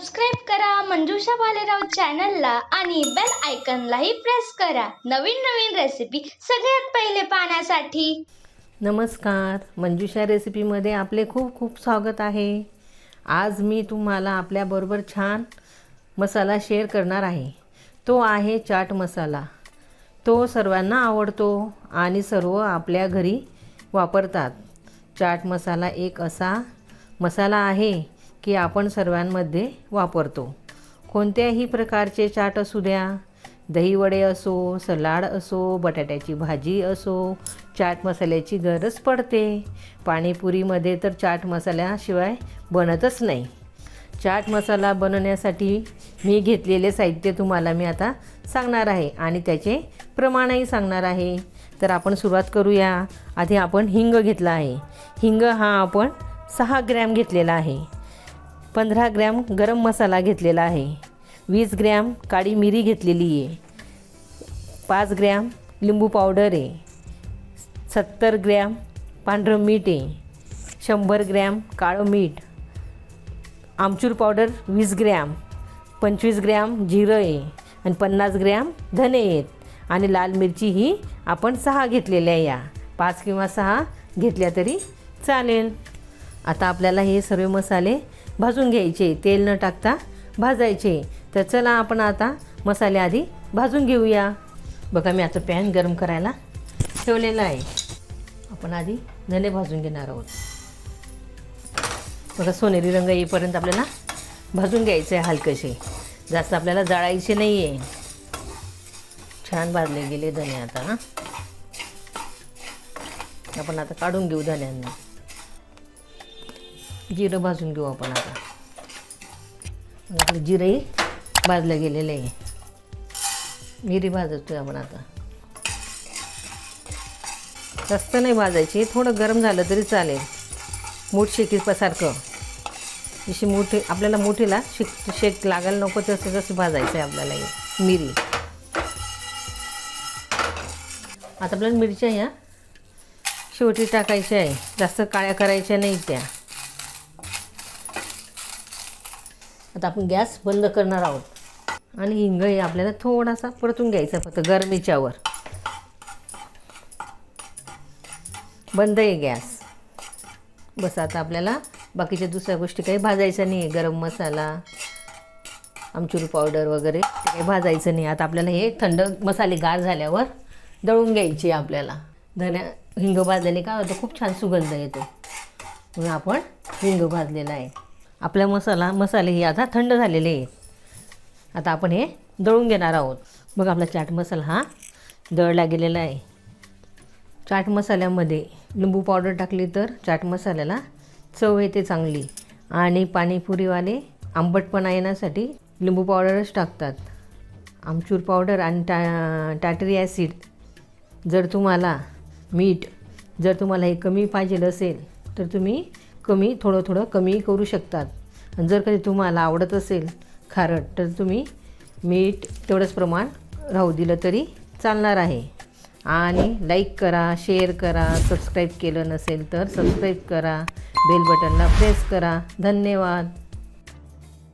Subscribe करा मंजुषा भालेराव चॅनलला आणि बेल आयकनलाही प्रेस करा. नवीन नवीन रेसिपी सगळ्यात पहिले पाहण्यासाठी. नमस्कार. मंजुषा रेसिपीमध्ये आपले खूप खूप स्वागत आहे. आज मी तुम्हाला आपल्याबरोबर छान मसाला शेअर करणार आहे. तो आहे चाट मसाला. तो सर्वांना आवडतो आणि सर्व आपल्या घरी वापरतात. चाट मसाला एक असा मसाला आहे की आपण सर्वांमध्ये वापरतो. कोणत्याही प्रकारचे चाट असू द्या दहीवडे असो सलाड असो बटाट्याची भाजी असो चाट मसाल्याची गरज पडते. पाणीपुरीमध्ये तर चाट मसाल्याशिवाय बनतच नाही. चाट मसाला बनवण्यासाठी मी घेतलेले साहित्य तुम्हाला मी आता सांगणार आहे आणि त्याचे प्रमाणही सांगणार आहे. तर आपण सुरुवात करूया. आधी आपण हिंग घेतला आहे. हिंग हा आपण सहा ग्रॅम घेतलेला आहे. पंधरा ग्रॅम गरम मसाला घेतलेला आहे. वीस ग्रॅम काळी मिरी घेतलेली आहे. पाच ग्रॅम लिंबू पावडर आहे. सत्तर ग्रॅम पांढरं मीठ आहे. शंभर ग्रॅम काळं मीठ. आमचूर पावडर वीस ग्रॅम. पंचवीस ग्रॅम जिरं आहे आणि पन्नास ग्रॅम धने आहेत. आणि लाल मिरची ही आपण सहा घेतलेल्या या. पाच किंवा सहा घेतल्या तरी चालेल. आता आपल्याला हे सर्व मसाले भाजून घ्यायचे तेल न टाकता भाजायचे. तर चला आपण आता मसाले आधी भाजून घेऊया. बघा मी आता पॅन गरम करायला ठेवलेला आहे. आपण आधी धने भाजून घेणार आहोत. बघा सोनेरी रंग येईपर्यंत आपल्याला भाजून घ्यायचं आहे हलकसे. जास्त आपल्याला जाळायचे नाही आहे छान भाजले गेले धने आता हां. आपण आता काढून घेऊ धन्यांना. जिरं भाजून घेऊ आपण आता. आपलं जिरंही भाजलं गेलेलं आहे. मिरी भाजतोय आपण आता. जास्त नाही भाजायची थोडं गरम झालं तरी चालेल. मूठ शेकीसारखं. जशी मोठी आपल्याला मोठीला शेक शेक लागायला नको तसं तसं भाजायचं आहे आपल्याला हे मिरी. आता आपल्याला मिरच्या ह्या शेवटी टाकायच्या आहे. जास्त काळ्या करायच्या नाही त्या. आता आपण गॅस बंद करणार आहोत. आणि हिंग हे आपल्याला थोडासा परतून घ्यायचा फक्त गरमीच्यावर बंद आहे गॅस. बस आता आपल्याला बाकीच्या दुसऱ्या गोष्टी काही भाजायच्या नाही आहे गरम मसाला आमचूर पावडर वगैरे काही भाजायचं नाही. आता आपल्याला हे थंड मसाले गार झाल्यावर दळून घ्यायची आपल्याला. धन्या हिंग भाजल्याने काय होतं? खूप छान सुगंध येतो. म्हणून आपण हिंग भाजलेला आहे. आपला मसाला मसाले हे आता थंड झालेले आहेत. आता आपण हे दळून घेणार आहोत. मग आपला चाट मसाला हा दळला गेलेला आहे. चाट मसाल्यामध्ये लिंबू पावडर टाकली तर चाट मसाल्याला चव येते चांगली. आणि पाणीपुरीवाले आंबटपणा येण्यासाठी लिंबू पावडरच टाकतात. आमचूर पावडर आणि टा टाटरी ॲसिड जर तुम्हाला मीठ जर तुम्हाला हे कमी पाहिजे असेल तर तुम्ही कमी थोडं थोडं कमी करू शकतात. आणि जर कधी तुम्हाला आवडत असेल खारट तर तुम्ही मीठ तेवढंच प्रमाण राहू दिलं तरी चालणार आहे. आणि लाईक करा शेअर करा सबस्क्राईब केलं नसेल तर सबस्क्राईब करा बेल बटनला प्रेस करा. धन्यवाद.